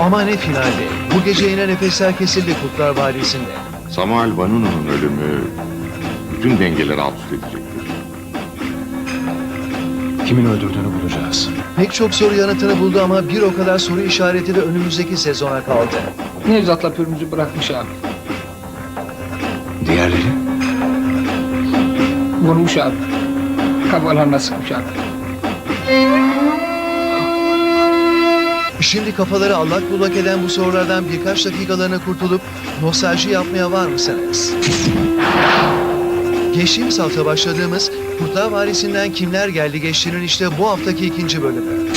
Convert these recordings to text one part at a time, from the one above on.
Ama ne finalde. Bu gece yine nefesler kesildi Kurtlar Vadisi'nde. Samuel Banunu'nun ölümü bütün dengeleri alt üst edecektir. Kimin öldürdüğünü bulacağız. Pek çok soru yanıtını buldu ama bir o kadar soru işareti de önümüzdeki sezona kaldı. Nevzat'la Pürmüz'ü bırakmış abi. Diğerleri? Vurmuş abi. Kafalarına sıkmış abi. Şimdi kafaları allak bullak eden bu sorulardan birkaç dakikalığına kurtulup nostalji yapmaya var mısınız? Geçtiğimiz hafta başladığımız Kurtlar Vadisi'nden kimler geldi geçtiğinin işte bu haftaki ikinci bölümü.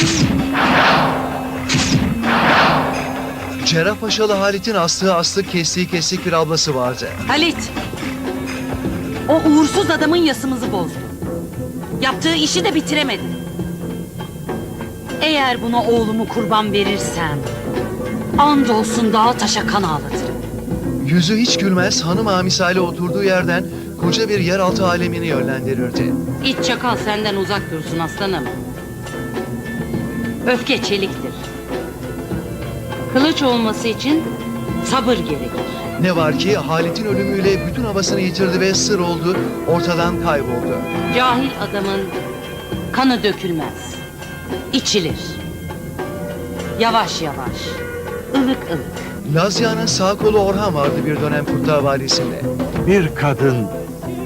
Cerrahpaşalı Halit'in astığı astık kestiği kestik bir ablası vardı. Halit. O uğursuz adamın yasımızı bozdu. Yaptığı işi de bitiremedi. Eğer buna oğlumu kurban verirsem... ...andolsun dağa taşa kan ağlatırım. Yüzü hiç gülmez hanım ağa misali oturduğu yerden koca bir yeraltı alemini yönlendirirdi. İç çakal senden uzak dursun aslanım. Öfke çeliktir. Kılıç olması için sabır gerekir. Ne var ki Halit'in ölümüyle bütün havasını yitirdi ve sır oldu, ortadan kayboldu. Cahil adamın kanı dökülmez. İçilir. Yavaş yavaş. ılık ılık. Lazya'nın sağ kolu Orhan vardı bir dönem Kurtlar Vadisi'nde. Bir kadın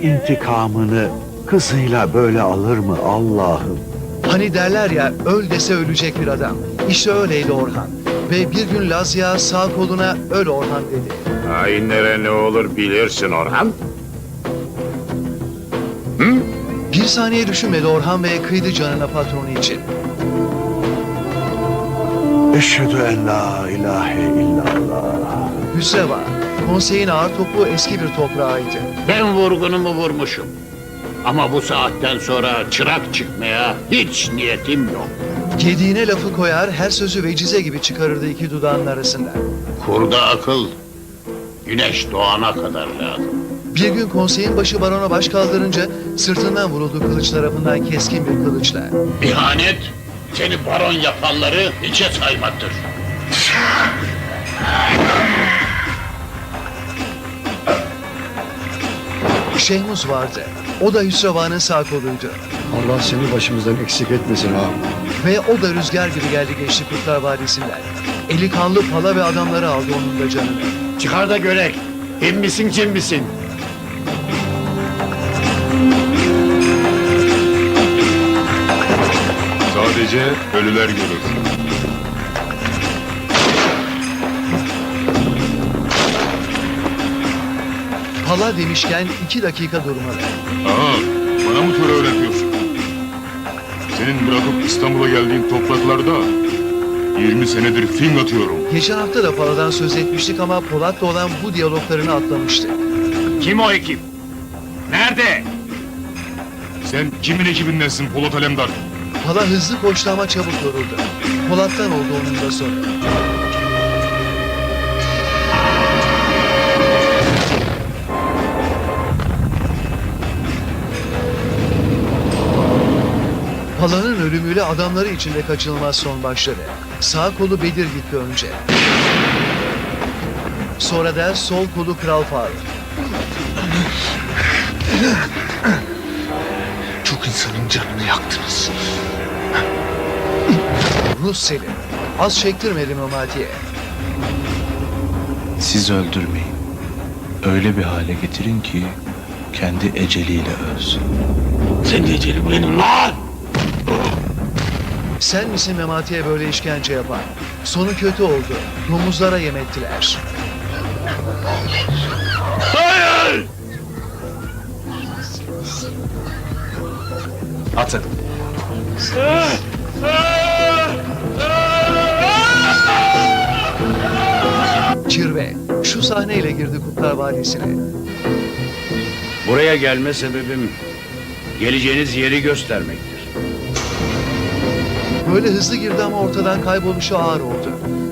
intikamını kızıyla böyle alır mı Allah'ım? Hani derler ya öl dese ölecek bir adam. İşte öyleydi Orhan. Ve bir gün Lazya sağ koluna öl Orhan dedi. Hainlere ne olur bilirsin Orhan. Bir saniye düşünmedi Orhan ve kıydı canına patronu için. Eşhedü en la ilahe illallah. Hüsreva, konseyin ağır topu eski bir toprağıydı. Ben vurgunumu vurmuşum. Ama bu saatten sonra çırak çıkmaya hiç niyetim yok. Gediğine lafı koyar, her sözü vecize gibi çıkarırdı iki dudağının arasından. Kurda akıl, güneş doğana kadar lazım. Bir gün konseyin başı barona baş kaldırınca sırtından vuruldu kılıç tarafından keskin bir kılıçla. İhanet, seni baron yapanları hiçe saymaktır. Şehmus vardı. O da Hüsreva'nın sağ koluydu. Allah seni başımızdan eksik etmesin ağam. Ve o da rüzgar gibi geldi geçti Kurtlar Vadisi'nden. Eli kanlı pala ve adamları aldı onun da canını. Çıkar da görek, kim misin kim misin? Sadece ölüler görür. Pala demişken iki dakika durmalı. Aa, bana mı töre öğretiyorsun? Senin bırakıp İstanbul'a geldiğin topraklarda 20 senedir fing atıyorum. Geçen hafta da Pala'dan söz etmiştik ama Polat'la olan bu diyaloglarını atlamıştık. Kim o ekip? Nerede? Sen kimin ekibindensin Polat Alemdar? Pala hızlı koştu ama çabuk yoruldu. Polat'tan oldu onun da sonu. Pala'nın ölümüyle adamları içinde kaçınılmaz son başladı. Sağ kolu Bedir gitti önce. Sonra da sol kolu Kral Faruk. Çok insanın canını yaktınız. Rus Selim. Az çektirmedi Memati'ye. Siz öldürmeyin. Öyle bir hale getirin ki kendi eceliyle ölsün. Senin ecelin benim lan! Sen misin Memati'ye böyle işkence yapan? Sonu kötü oldu. Domuzlara yem ettiler. Atın. Kirve. Şu sahneyle girdi Kurtlar Vadisi'ne. Buraya gelme sebebim geleceğiniz yeri göstermektir. Böyle hızlı girdi ama ortadan kayboluşu ağır oldu.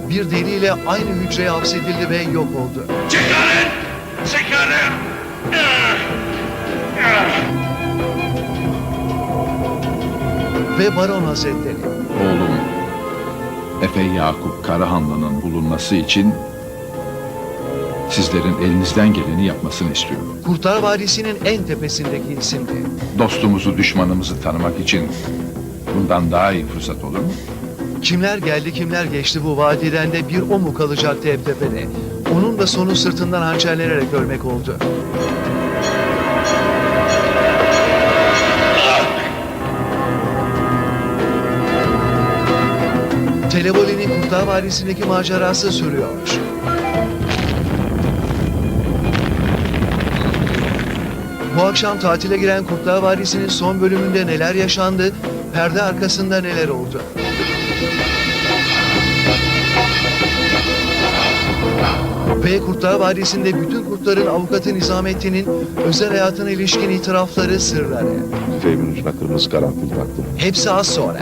Bir deliyle aynı hücreye hapsedildi ve yok oldu. Çıkarın! Çıkarın! Ve Baron Hazretleri. Oğlum, Efe Yakup Karahanlı'nın bulunması için sizlerin elinizden geleni yapmasını istiyorum. Kurtlar Vadisi'nin en tepesindeki isimdi. Dostumuzu, düşmanımızı tanımak için bundan daha iyi fırsat olur mu? Kimler geldi kimler geçti bu vadiden de bir o mu kalacaktı hep tepede. Onun da sonu sırtından hançerlenerek ölmek oldu. Teleboli'nin Kurtlar Vadisi'ndeki macerası sürüyor. Bu akşam tatile giren Kurtlar Vadisi'nin son bölümünde neler yaşandı, perde arkasında neler oldu? Ve Kurtlar Vadisi'nde bütün kurtların avukatı Nizamettin'in özel hayatına ilişkin itirafları, sırları. Tüfeğimin ucuna kırmızı karanfil taktım. Hepsi az sonra.